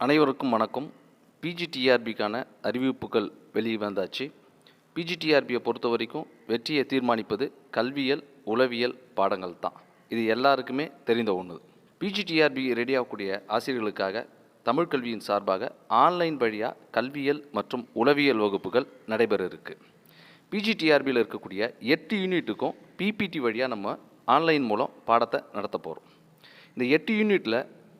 அனைவருக்கும் வணக்கம். பிஜிடிஆர்பிக்கான அறிவிப்புகள் வெளியே வந்தாச்சு பிஜிடிஆர்பியை பொறுத்த வரைக்கும் வெற்றியை தீர்மானிப்பது கல்வியல் உளவியல் பாடங்கள் தான். இது எல்லாருக்குமே தெரிந்த ஒன்று பிஜிடிஆர்பி ரெடி ஆகக்கூடிய ஆசிரியர்களுக்காக தமிழ் கல்வியின் சார்பாக ஆன்லைன் வழியாக கல்வியல் மற்றும் உளவியல் வகுப்புகள் நடைபெற இருக்குது பிஜிடிஆர்பியில் இருக்கக்கூடிய எட்டு யூனிட்டுக்கும் பிபிடி வழியாக நம்ம ஆன்லைன் மூலம் பாடத்தை நடத்த போகிறோம் இந்த எட்டு யூனிட்டில்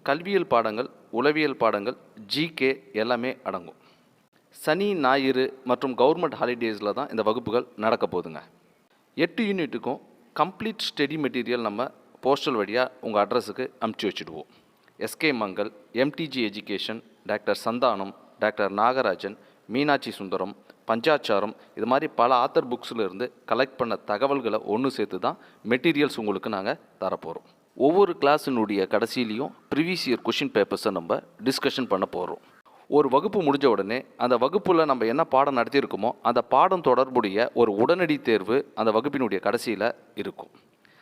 கல்வியியல் பாடங்கள் உளவியல் பாடங்கள் ஜிகே எல்லாமே அடங்கும். சனி ஞாயிறு மற்றும் கவர்மெண்ட் ஹாலிடேஸில் தான் இந்த வகுப்புகள் நடக்க போகுதுங்க. எட்டு யூனிட்டுக்கும் கம்ப்ளீட் ஸ்டடி மெட்டீரியல் நம்ம போஸ்டல் வழியாக உங்கள் அட்ரஸுக்கு அமுச்சு வச்சுடுவோம். SK Mangal MDG education doctor Santhanam doctor Nagarajan Meenakshi Sundaram பஞ்சாச்சாரம் இது மாதிரி பல ஆத்தர் புக்ஸில் இருந்து கலெக்ட் பண்ண தகவல்களை ஒன்று சேர்த்து தான் மெட்டீரியல்ஸ் உங்களுக்கு நாங்கள் தரப்போகிறோம் ஒவ்வொரு கிளாஸினுடைய கடைசியிலையும் ப்ரிவியஸ் இயர் கொஷின் பேப்பர்ஸை நம்ம டிஸ்கஷன் பண்ண போகிறோம் ஒரு வகுப்பு முடிஞ்ச உடனே அந்த வகுப்பில் நம்ம என்ன பாடம் நடத்தியிருக்கோமோ அந்த பாடம் தொடர்புடைய ஒரு உடனடி தேர்வு அந்த வகுப்பினுடைய கடைசியில் இருக்கும்.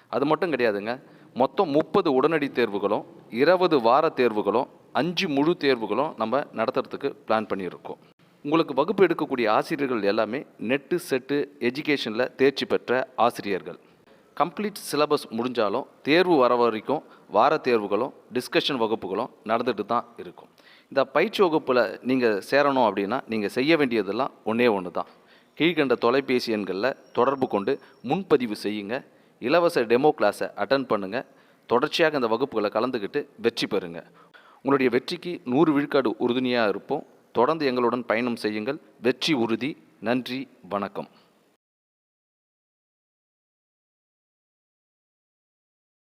அது மட்டும் கிடையாதுங்க. மொத்தம் முப்பது உடனடி தேர்வுகளும் இருபது வார தேர்வுகளும் அஞ்சு முழு தேர்வுகளும் நம்ம நடத்துறதுக்கு பிளான் பண்ணியிருக்கோம். உங்களுக்கு வகுப்பு எடுக்கக்கூடிய ஆசிரியர்கள் எல்லாமே நெட்டு செட்டு எஜுகேஷனில் தேர்ச்சி பெற்ற ஆசிரியர்கள். கம்ப்ளீட் சிலபஸ் முடிஞ்சாலும் தேர்வு வர வரைக்கும் வார தேர்வுகளும் டிஸ்கஷன் வகுப்புகளும் நடந்துட்டு தான் இருக்கும். இந்த பயிற்சி வகுப்பில் நீங்கள் சேரணும் அப்படின்னா நீங்கள் செய்ய வேண்டியதெல்லாம் ஒன்றே ஒன்று தான் கீழ்கண்ட தொலைபேசி எண்களில் தொடர்பு கொண்டு முன்பதிவு செய்யுங்க. இலவச டெமோ கிளாஸை அட்டன் பண்ணுங்கள் தொடர்ச்சியாக இந்த வகுப்புகளை கலந்துக்கிட்டு வெற்றி பெறுங்க. உங்களுடைய வெற்றிக்கு நூறு விழுக்காடு உறுதுணையாக இருப்போம். தொடர்ந்து எங்களுடன் பயணம் செய்யுங்கள். வெற்றி உறுதி. நன்றி. வணக்கம்.